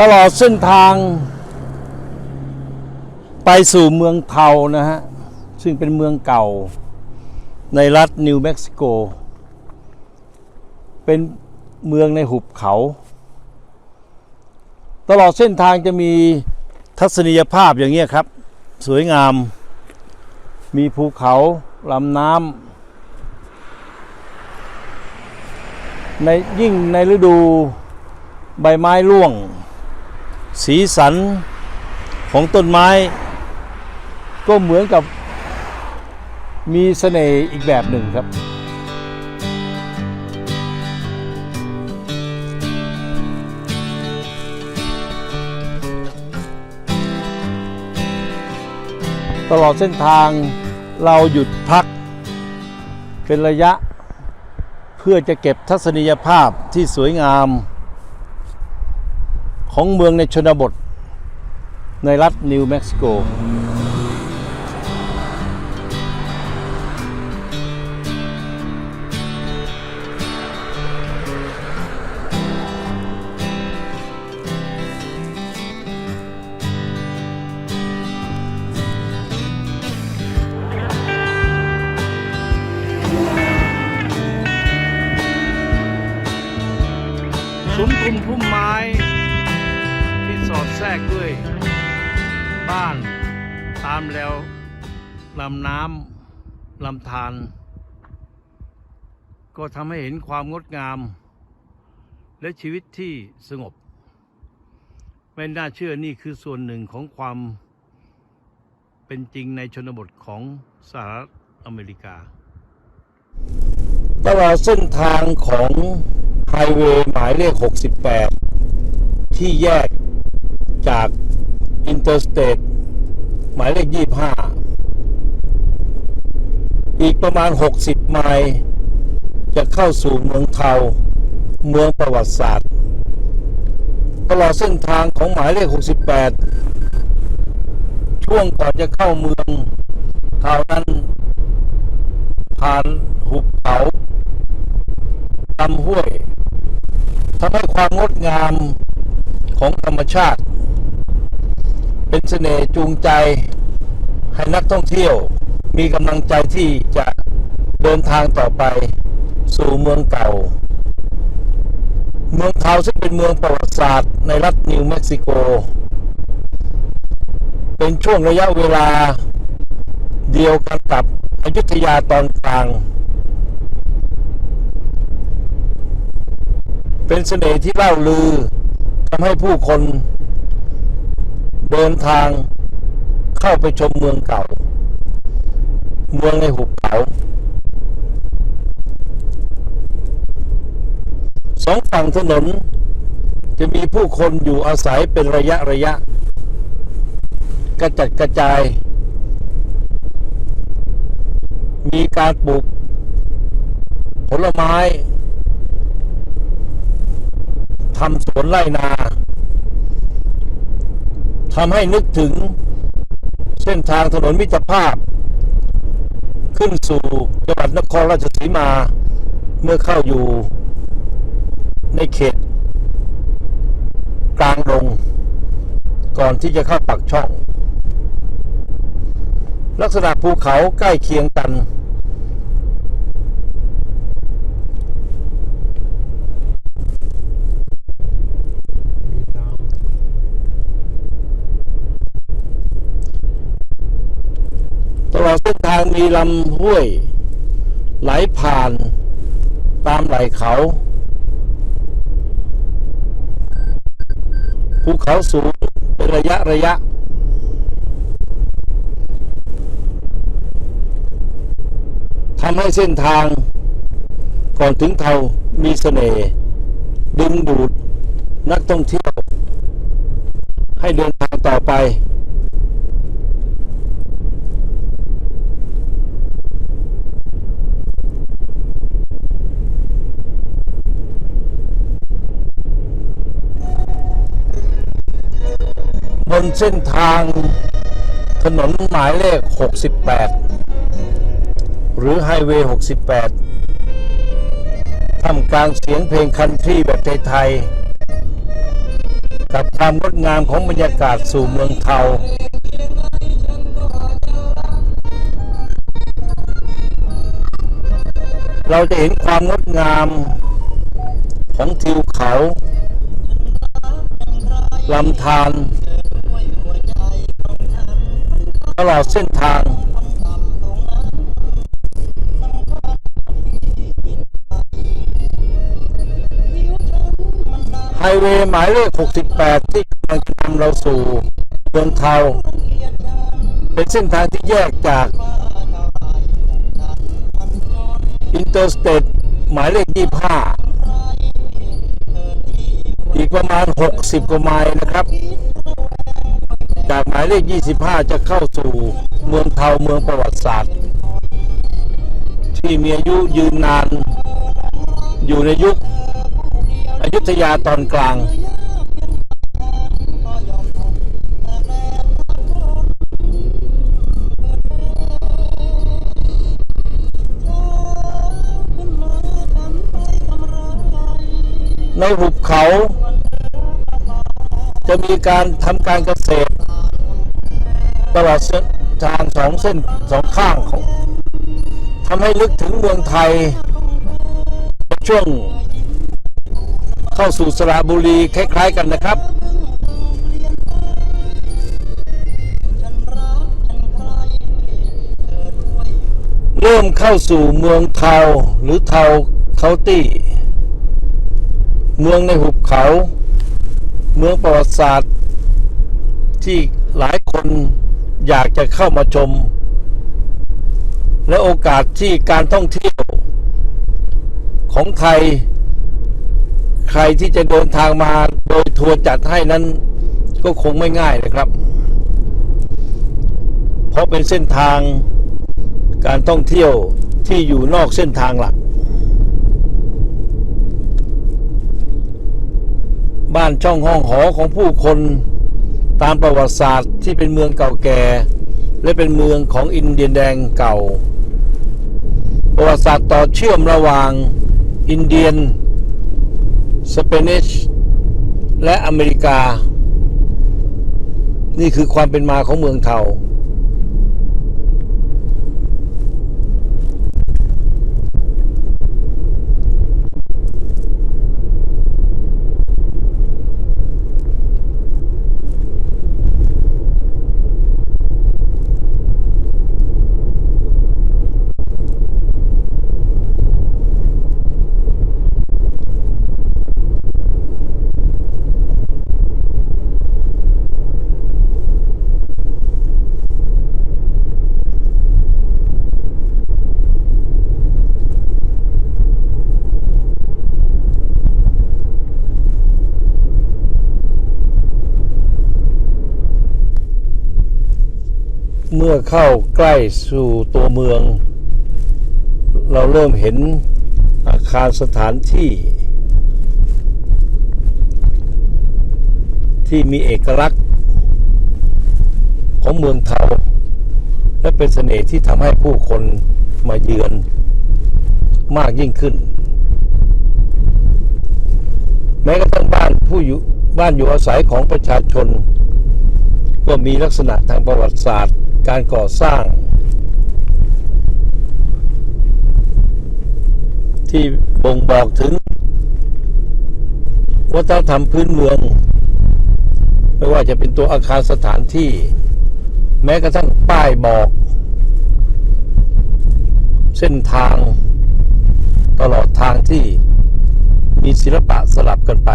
ตลอดเส้นทาง ไปสู่เมืองเทานะฮะ ซึ่งเป็นเมืองเก่าในรัฐนิวเม็กซิโก เป็นเมืองในหุบเขา ตลอดเส้นทางจะมีทัศนียภาพอย่างเงี้ยครับ สวยงาม มีภูเขาลำน้ำในยิ่งในฤดูใบไม้ร่วง สีสันของต้นไม้ ก็เหมือนกับมีเสน่ห์อีกแบบหนึ่งครับ ตลอดเส้นทางเราหยุดพักเป็นระยะ เพื่อจะเก็บทัศนียภาพที่สวยงาม ของเมืองในชนบท ในรัฐนิวเม็กซิโกซุ้มคุมพุ่มไม้ กด้วยบ้านตามแล้วลำน้ำลำธารก็ทำให้เห็นความงดงาม และชีวิตที่สงบ ไม่น่าเชื่อนี่คือส่วนหนึ่งของความเป็นจริงในชนบทของสหรัฐอเมริกา ตลอดเส้นทางของไฮเวย์หมายเลข 68 ที่แยก จากอินเตอร์สเตทหมายเลข 25 อีกประมาณ 60 ไมล์จะเข้าสู่เมืองเทา เมืองประวัติศาสตร์ ตลอดเส้นทางของหมายเลข 68 ช่วงก่อนจะเข้าเมืองเทานั้น ผ่านหุบเขาลำห้วยทำให้ความงดงามของธรรมชาติ เป็นเสน่ห์จูงใจให้นักท่องเที่ยวมีกำลังใจที่จะเดินทางต่อไปสู่เมืองเก่า เมืองเทาซึ่งเป็นเมืองประวัติศาสตร์ในรัฐนิวเม็กซิโก เป็นช่วงระยะเวลาเดียวกันกับอยุธยาตอนกลาง เป็นเสน่ห์ที่เล่าลือทำให้ผู้คน เดินทางเข้าไปชมเมืองเก่า เมืองในหุบเขาสองฝั่งถนนจะมีผู้คนอยู่อาศัยเป็นระยะระยะ กระจัดกระจาย มีการปลูกผลไม้ทำสวนไร่นา ทำให้นึกถึงเส้นทางถนนมิตรภาพ ขึ้นสู่จังหวัดนครราชสีมา เมื่อเข้าอยู่ในเขต กลางดงก่อนที่จะเข้าปักช่อง ลักษณะภูเขาใกล้เคียงกัน ดเส้นทางมีลำห้วย ไหลผ่านตามไหลเขา ภูเขาสูงเป็นระยะระยะ ทำให้เส้นทางก่อนถึงเทามีเสน่ห์ดึงดูดนักท่องเที่ยว ให้เดินทางต่อไป เส้นทางถนนหมายเลข 68 หรือไฮเวย์68ท่ามกลางเสียงเพลงคันทรีแบบไทยๆกับความงดงามของบรรยากาศสู่เมืองเทาเราจะเห็นความงดงามของทิวเขาลำธาร ตลอดเส้นทาง ไฮเวย์หมายเลข 68 ที่กำลังจะนำเราสู่เมืองเทาเป็นเส้นทางที่แยกจากอินเตอร์สเตทหมายเลข 25 อีกประมาณ 60 กว่าไมล์นะครับ จากหมายเลข 25 จะเข้าสู่เมืองเทาเมืองประวัติศาสตร์ ที่มีอายุยืนนาน อยู่ในยุคอยุธยาตอนกลาง ในหุบเขา จะมีการทำการเกษตร ตลอดเส้นทางสองเส้นสองข้างของทำให้ลึกถึงเมืองไทย ช่วง เข้าสู่สระบุรีคล้ายๆกันนะครับเริ่มเข้าสู่เมืองเทาหรือเทาเคาตี้ เมืองในหุบเขา เมืองประวัติศาสตร์ ที่หลายคน อยากจะเข้ามาชม และโอกาสที่การท่องเที่ยว ของไทย ใครที่จะเดินทางมาโดยทัวร์จัดให้นั้น ก็คงไม่ง่ายนะครับ เพราะเป็นเส้นทางการท่องเที่ยวที่อยู่นอกเส้นทางหลัก บ้านช่องห้องหอของผู้คน ตามประวัติศาสตร์ที่เป็นเมืองเก่าแก่ และเป็นเมืองของอินเดียนแดงเก่า ประวัติศาสตร์ต่อเชื่อมระหว่างอินเดียน สเปนิช และอเมริกา นี่คือความเป็นมาของเมืองเทา เมื่อเข้าใกล้สู่ตัวเมือง เราเริ่มเห็นอาคารสถานที่ ที่มีเอกลักษณ์ของเมืองเทาและเป็นเสน่ห์ที่ทำให้ผู้คนมาเยือนมากยิ่งขึ้น แม้กระทั่งบ้านผู้อยู่บ้านอยู่อาศัยของประชาชน ก็มีลักษณะทางประวัติศาสตร์ การก่อสร้าง ที่บ่งบอกถึง วัฒนธรรมพื้นเมือง ไม่ว่าจะเป็นตัวอาคารสถานที่ แม้กระทั่งป้ายบอก เส้นทาง ตลอดทางที่มีศิลปะสลับกันไป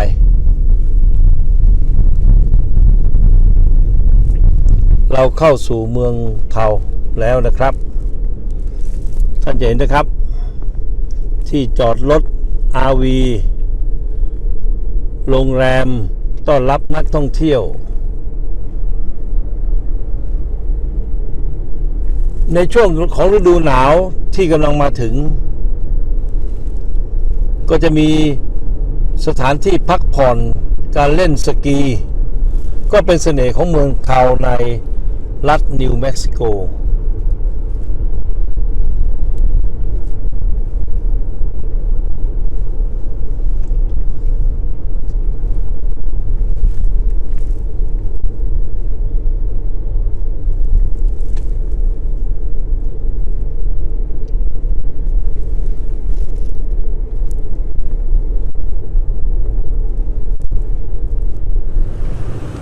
เราเข้าสู่เมืองเทาแล้วนะครับ ท่านจะเห็นนะครับ ที่จอดรถ RV โรงแรมต้อนรับนักท่องเที่ยว ในช่วงของฤดูหนาวที่กำลังมาถึง ก็จะมีสถานที่พักผ่อนการเล่นสกี ก็เป็นเสน่ห์ของเมืองเทาใน รัฐนิวเม็กซิโก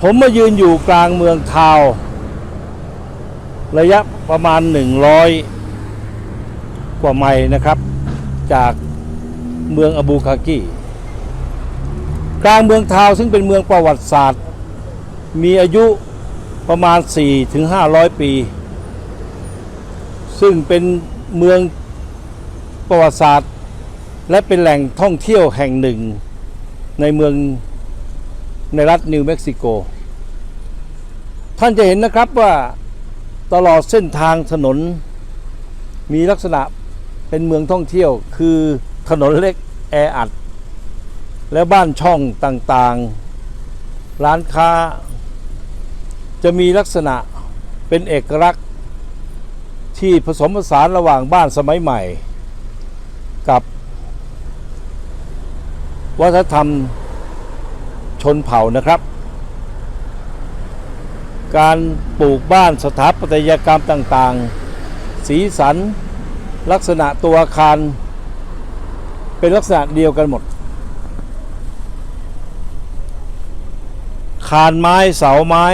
ผมมายืนอยู่กลางเมืองทาว ระยะประมาณ 100 กว่าไมล์นะครับ จากเมืองอบูคากีกลางเมืองทาวซึ่งเป็นเมืองประวัติศาสตร์ มีอายุประมาณ 4-500 ปี ซึ่งเป็นเมืองประวัติศาสตร์ และเป็นแหล่งท่องเที่ยวแห่งหนึ่ง ในเมืองในรัฐนิวเม็กซิโก ท่านจะเห็นนะครับว่า ตลอดเส้นทางถนน มีลักษณะเป็นเมืองท่องเที่ยว คือถนนเล็กแออัด และบ้านช่องต่างๆ ร้านค้า จะมีลักษณะเป็นเอกลักษณ์ ที่ผสมผสานระหว่างบ้านสมัยใหม่ กับวัฒนธรรมชนเผ่านะครับ การปลูกบ้านสถาปัตยกรรมต่างๆ สีสันลักษณะตัวอาคาร เป็นลักษณะเดียวกันหมด คานไม้เสาไม้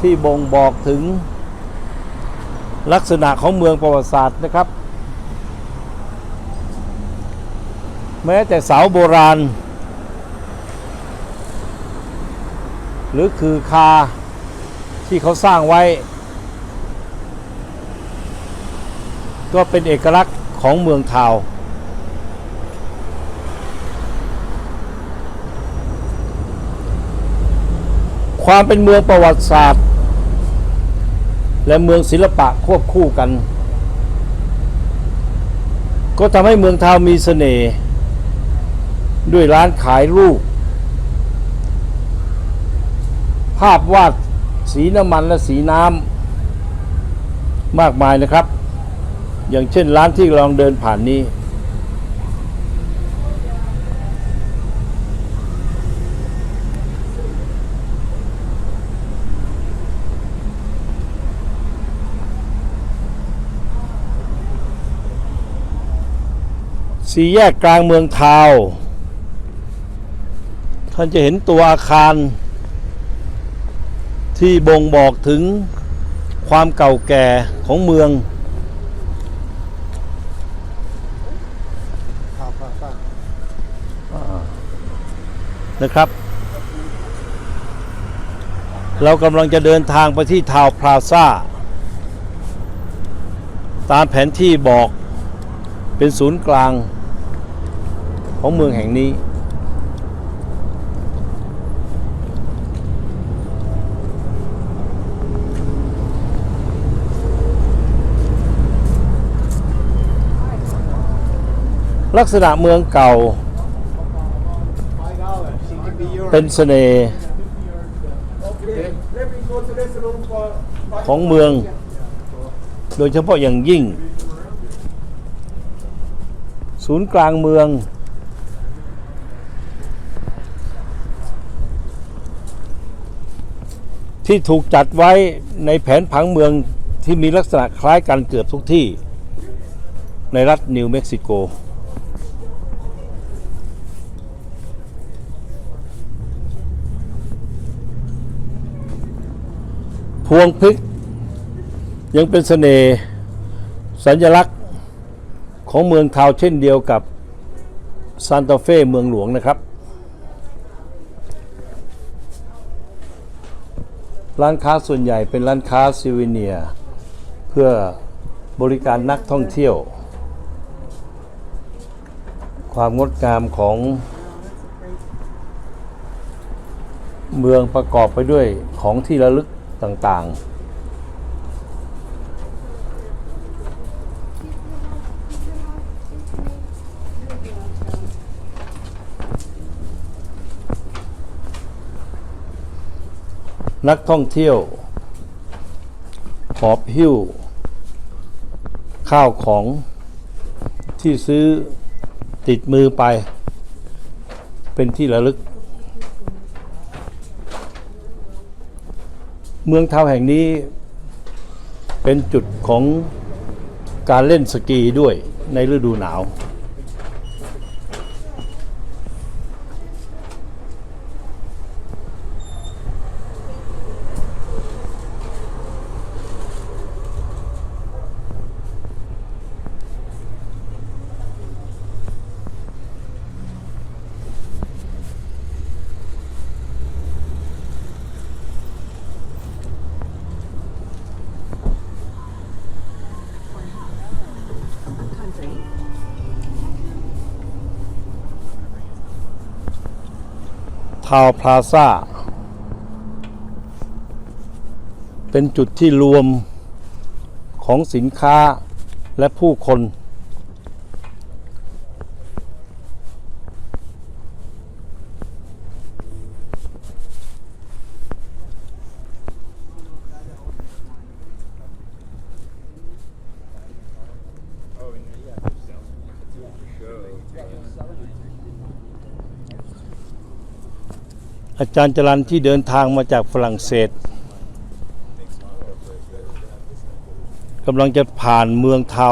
ที่บ่งบอกถึงลักษณะของเมืองประวัติศาสตร์นะครับ แม้แต่เสาโบราณ หรือคือคาที่เขาสร้างไว้ ก็เป็นเอกลักษณ์ของเมืองทาวความเป็นเมืองประวัติศาสตร์ และเมืองศิลปะควบคู่กัน ก็ทำให้เมืองทาวมีเสน่ห์ด้วยร้านขายรูป ภาพวาดสีน้ำมันและสีน้ำมากมายนะครับ อย่างเช่นร้านที่เราลองเดินผ่านนี้ สี่แยกกลางเมืองทาว ท่านจะเห็นตัวอาคาร ที่บ่งบอกถึงความเก่าแก่ของเมือง นะครับ เรากำลังจะเดินทางไปที่ทาว์พลาซ่า ตามแผนที่บอกเป็นศูนย์กลางของเมืองแห่งนี้ ลักษณะเมืองเก่า เป็นเสน่ห์ของเมือง โดยเฉพาะอย่างยิ่ง ศูนย์กลางเมืองที่ถูกจัดไว้ในแผนผังเมืองที่มีลักษณะคล้ายกันเกือบทุกที่ ในรัฐนิวเม็กซิโก พวงพริก ยังเป็นเสน่ห์สัญลักษณ์ของเมืองทาวเช่นเดียวกับซานตาเฟ่เมืองหลวงนะครับ ร้านค้าส่วนใหญ่เป็นร้านค้าซิวิเนีย เพื่อบริการนักท่องเที่ยว ความงดงามของเมืองประกอบไปด้วยของที่ระลึก ต่างๆ นักท่องเที่ยวหอบหิ้ว ข้าวของที่ซื้อติดมือไป เป็นที่ระลึก เมืองทาวแห่งนี้เป็นจุดของการเล่นสกีด้วยในฤดูหนาว ทาวพลาซ่า เป็นจุดที่รวมของสินค้าและผู้คน อาจารย์จรันที่เดินทางมาจากฝรั่งเศสกำลังจะผ่านเมืองเทา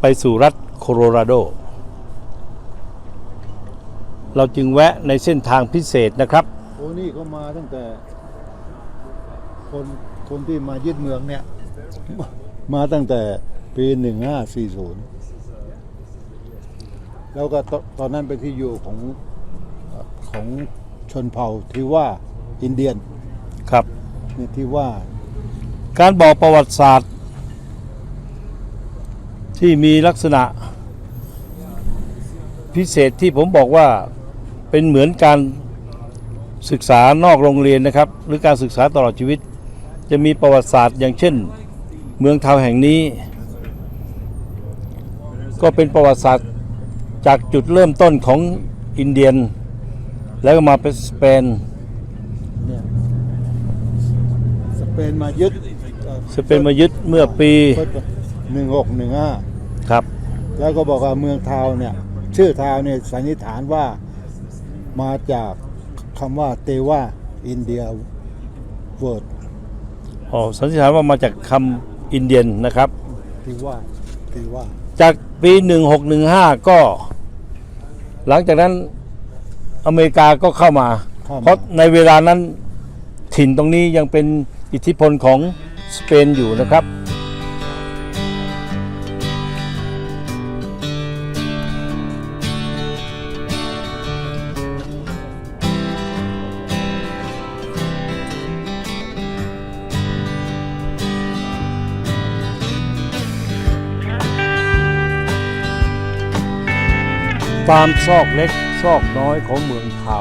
ไปสู่รัฐโคโลราโด เราจึงแวะในเส้นทางพิเศษนะครับ โอ้นี่เขามาตั้งแต่ คนคนที่มายึดเมืองเนี่ย มาตั้งแต่ปีหนึ่งห้าสี่ศูนย์แล้วก็ตอนนั้นเป็นที่อยู่ของของ ชนเผ่าที่ว่าอินเดียนครับนี่ที่ว่าการบอกประวัติศาสตร์ ที่มีลักษณะ พิเศษที่ผมบอกว่าเป็นเหมือนการศึกษานอกโรงเรียนนะครับ หรือการศึกษาตลอดชีวิต จะมีประวัติศาสตร์ อย่างเช่น เมืองเทาแห่งนี้ ก็เป็นประวัติศาสตร์จากจุดเริ่มต้นของอินเดียน แล้วก็มาเป็นสเปน เนี่ยสเปนมายึดสเปนมายึดเมื่อปีหนึ่งหกหนึ่งห้าครับ แล้วก็บอกว่าเมืองทาวน์เนี่ย ชื่อทาวน์เนี่ยสันนิษฐานว่ามาจากคำว่าเตว่าอินเดียเวิร์ดอ๋อสันนิษฐานว่ามาจากคำอินเดียนนะครับ ที่ว่าที่ว่าจากปี 1615 ก็ หลังจากนั้น อเมริกาก็เข้ามาเข้าเพมาราะในเวลานั้นถิ่นตรงนี้ยังเป็นอิทธิพลของสเปนอยู่นะครับ ตามซอกเล็กซอกน้อยของเมืองเทา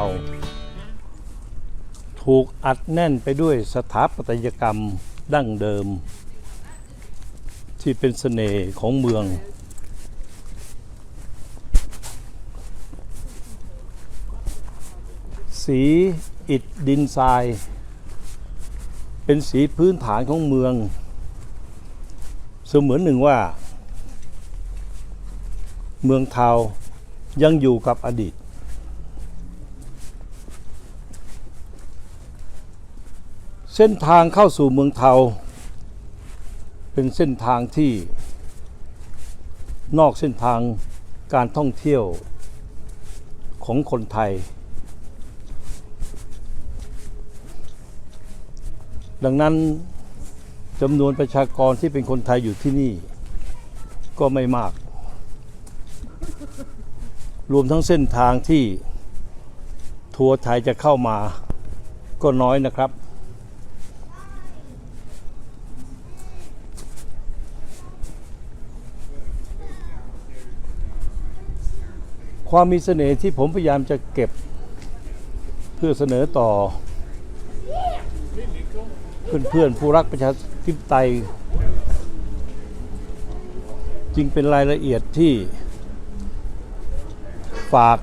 ถูกอัดแน่นไปด้วยสถาปัตยกรรมดั้งเดิม ที่เป็นเสน่ห์ของเมือง สีอิฐดินทราย เป็นสีพื้นฐานของเมือง เสมือนหนึ่งว่า เมืองเทา ยังอยู่กับอดีต เส้นทางเข้าสู่เมืองเทา เป็นเส้นทางที่นอกเส้นทางการท่องเที่ยวของคนไทย ดังนั้นจำนวนประชากรที่เป็นคนไทยอยู่ที่นี่ก็ไม่มาก รวมทั้งเส้นทางที่ทัวร์ไทยจะเข้ามาก็น้อยนะครับ ความมีเสน่ห์ที่ผมพยายามจะเก็บเพื่อเสนอต่อ เพื่อนๆผู้รักประชาธิปไตย จึงเป็นรายละเอียดที่ ฝาก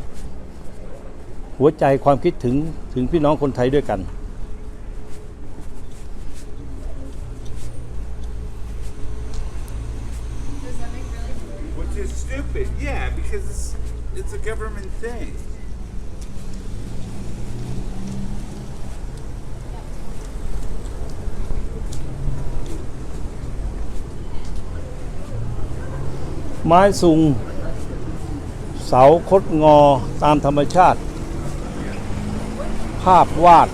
หัวใจความคิดถึงถึงพี่น้องคนไทยด้วยกัน Which is stupid, yeah, because it's it's a government thing. ไม้สุง เสาคดงอตามธรรมชาติ ภาพวาด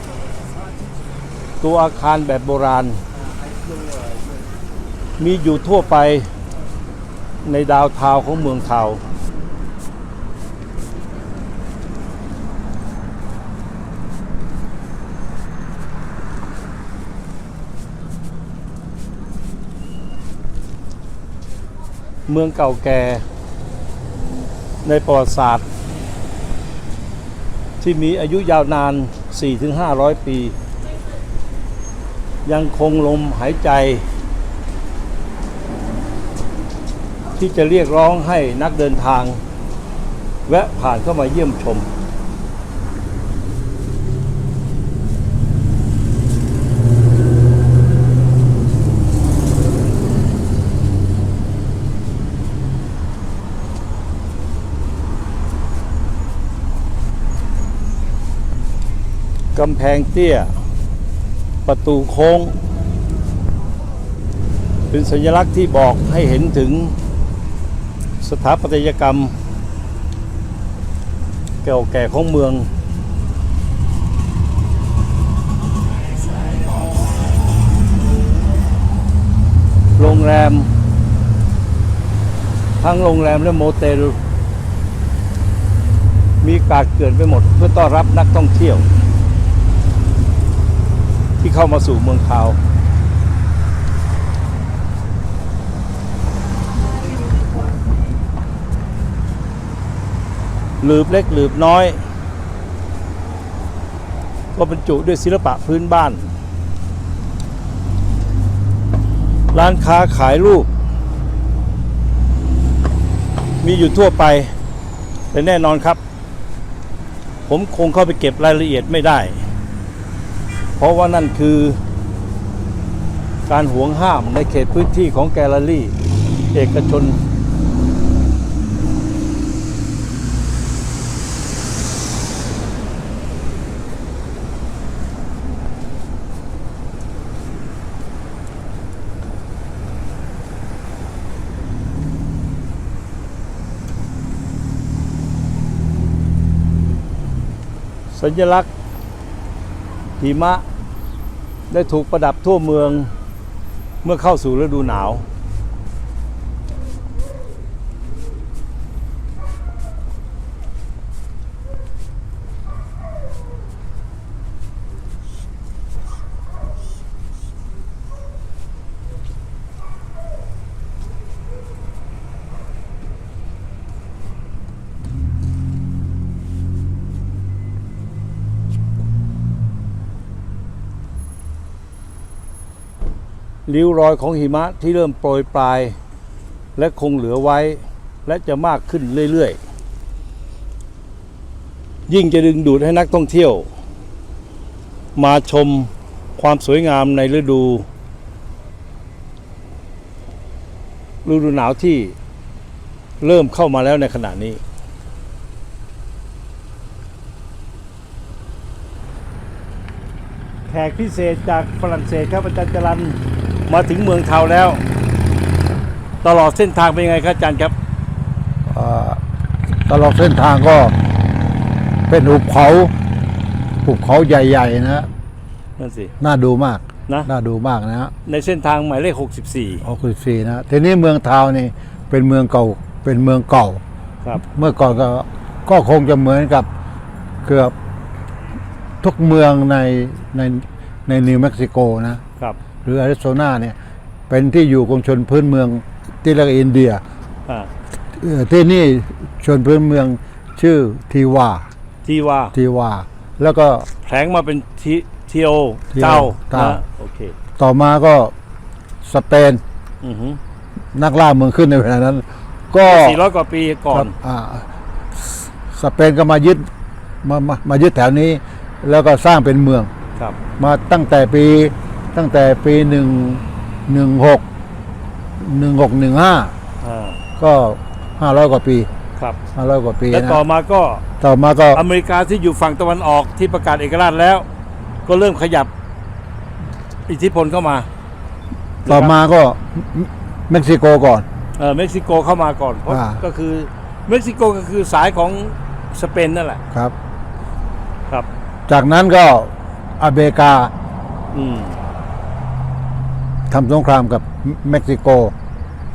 ตัวอาคารแบบโบราณ มีอยู่ทั่วไปในดาวเทาวของเมืองเทาเมืองเก่าแก่ ในประวัติศาสตร์ ที่มีอายุยาวนาน 4-500 ปี ยังคงลมหายใจ ที่จะเรียกร้องให้นักเดินทาง แวะผ่านเข้ามาเยี่ยมชม กำแพงเตี้ย ประตูโค้ง เป็นสัญลักษณ์ที่บอกให้เห็นถึงสถาปัตยกรรม เก่าแก่ของเมืองโรงแรม ทั้งโรงแรมและโมเตล มีกาดเกลื่อนไปหมดเพื่อต้อนรับนักท่องเที่ยว ที่เข้ามาสู่เมืองคาวหลืบเล็กหลืบน้อย ก็บรรจุด้วยศิลปะพื้นบ้าน ร้านค้าขายรูป มีอยู่ทั่วไปแต่แน่นอนครับ ผมคงเข้าไปเก็บรายละเอียดไม่ได้ เพราะว่านั่นคือการห่วงห้ามในเขตพื้นที่ของแกลเลอรี่ เอกชน สัญลักษณ์ หิมะได้ถูกประดับทั่วเมืองเมื่อเข้าสู่ฤดูหนาว ริ้วรอยของหิมะที่เริ่มโปรยปลาย และคงเหลือไว้ และจะมากขึ้นเรื่อยๆ ยิ่งจะดึงดูดให้นักท่องเที่ยว มาชมความสวยงามในฤดู ฤดูหนาวที่เริ่มเข้ามาแล้วในขณะนี้ แขกพิเศษจากฝรั่งเศสครับอาจารย์จรัน มาถึงเมืองเทาแล้ว ตลอดเส้นทางเป็นยังไงครับอาจารย์ครับอ่าตลอดเส้นทางก็เป็นหุบเขาหุบเขาใหญ่ๆนะนั่นสิน่าดูมากนะน่าดูมากนะฮะในเส้นทางหมายเลขออคุซีนะทีนี้เมืองทาวน์นี่เป็นเมืองเก่าเป็นเมืองเก่า64ครับ เมื่อก่อนก็ก็คงจะเหมือนกับเกือบทุกเมืองในในในนิวเม็กซิโกนะครับ หรืออาริโซนาเนี่ยเป็นที่อยู่ของชนพื้นเมืองที่เรียกว่าอินเดียอ่าเอ่อที่นี่ชนพื้นเมืองชื่อทีวาที่ว่าทีวา แล้วก็ แผลงมาเป็นทีทีโอทีโอเต้าเต้า นะโอเคต่อมาก็สเปนอือฮึนักล่าเมืองขึ้นในเวลานั้น ก็400กว่าปีก่อครัน บอ่าสเปนก็มายึดมามามายึดแถวนี้ แล้วก็สร้างเป็นเมือง ครับ มาตั้งแต่ปี ตั้งแต่ปีหนึ่งหนึ่งหกหนึ่งหกหนึ่งห้าอ่าก็ห้าร้อยกว่าปีครับ ห้าร้อยกว่าปีและนะต่อมาก็ต่อมาก็อเมริกาที่อยู่ฝั่งตะวันออกที่ประกาศเอกราชแล้ว ก็เริ่มขยับอิทธิพลเข้ามาต่อมาก็เม็กซิโกก่อน เออเม็กซิโกเข้ามาก่อน เพราะอ่า ก็คือเม็กซิโกก็คือสายของสเปนนั่นแหละครับ ครับ จากนั้นก็อเมริกาอืม ทำสงครามกับเม็กซิโก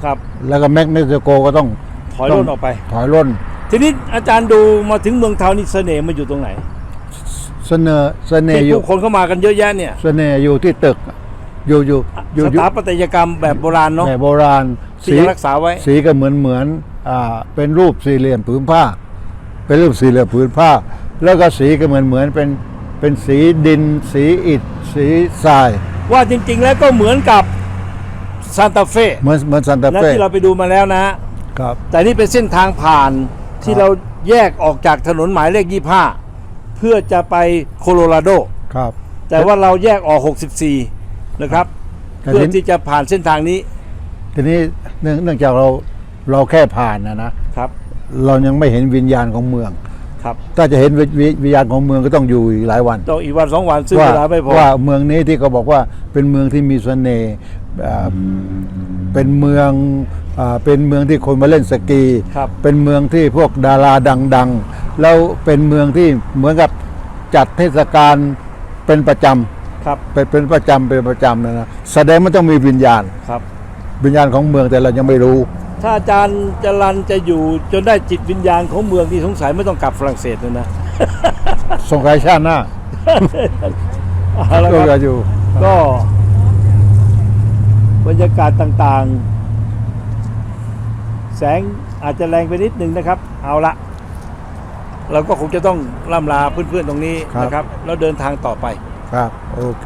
ครับ แล้วก็เม็กเม็กซิโกก็ต้องถอยร่นออกไป ถอยร่น ทีนี้อาจารย์ดูมาถึงเมืองเทานี่เสน่ห์มันอยู่ตรงไหน เสนอเสน่ห์ที่อยู่ผู้คนเข้ามากันเยอะแยะเนี่ยเสน่ห์อยู่ที่ตึก อยู่อยู่อยู่สอยู่ถาปัตยกรรมแบบโบราณเนาะแบบโบราณ ที่ยังรักษาไว้ สีก็เหมือนเหมือนอ่าเป็นรูปสี่เหลี่ยมผืนผ้า เป็นรูปสี่เหลี่ยมผืนผ้า แล้วก็สีก็เหมือนเหมือนเป็นเป็นสีดิน สีอิฐ สีทราย ว่าจริง ๆ แล้วก็เหมือนกับซานตาเฟ่เหมือนเหมือนซันตานะเฟ่ ที่เราไปดูมาแล้วนะฮะครับ แต่นี่เป็นเส้นทางผ่านที่ครับ เราแยกออกจากถนนหมายเลข 25 เพื่อจะไปโคโลราโด ครับ แต่ว่าเราแยกออก 64 นะครับ แต่เพื่อทีที่จะผ่านเส้นทางนี้ทีนี้เนื่องเนื่องจากเราเราแค่ผ่านนะนะครับ เรายังไม่เห็นวิญญาณของเมือง ครับ ถ้าจะเห็นวิวิวิญญาณของเมืองก็ต้องอยู่อีกหลายวันต้องอีกวันสองวันซึ่งว่าเวลาไม่พอว่าเมืองนี้ที่เขาบอกว่าเป็นเมืองที่มีเสน่ห์อ่าเป็นเมืองอ่าเป็นเมืองที่คนมาเล่นสกีครับเป็นเมืองที่พวกดาราดัง ๆ แล้วเป็นเมืองที่เหมือนกับจัดเทศกาลเป็นประจครับำเป็นเป็นประจำเป็นประจำนะนะแสดงมันต้องมีวิญญาณครับวิญญาณของเมืองแต่เรายังไม่รู้ ถ้าอาจารย์จรันจะอยู่จนได้จิตวิญญาณของเมืองที่สงสัยไม่ต้องกลับฝรั่งเศสเลยนะสงครามชาติหน้าเอาละก็คจะรับอยู่ ก็ บรรยากาศต่างๆ แสงอาจจะแรงไปนิดนึงนะครับ เอาละเราก็คงจะต้องล่ำลาเพื่อนๆตรงนี้นะครับ แล้วเดินทางต่อไป ครับ โอเค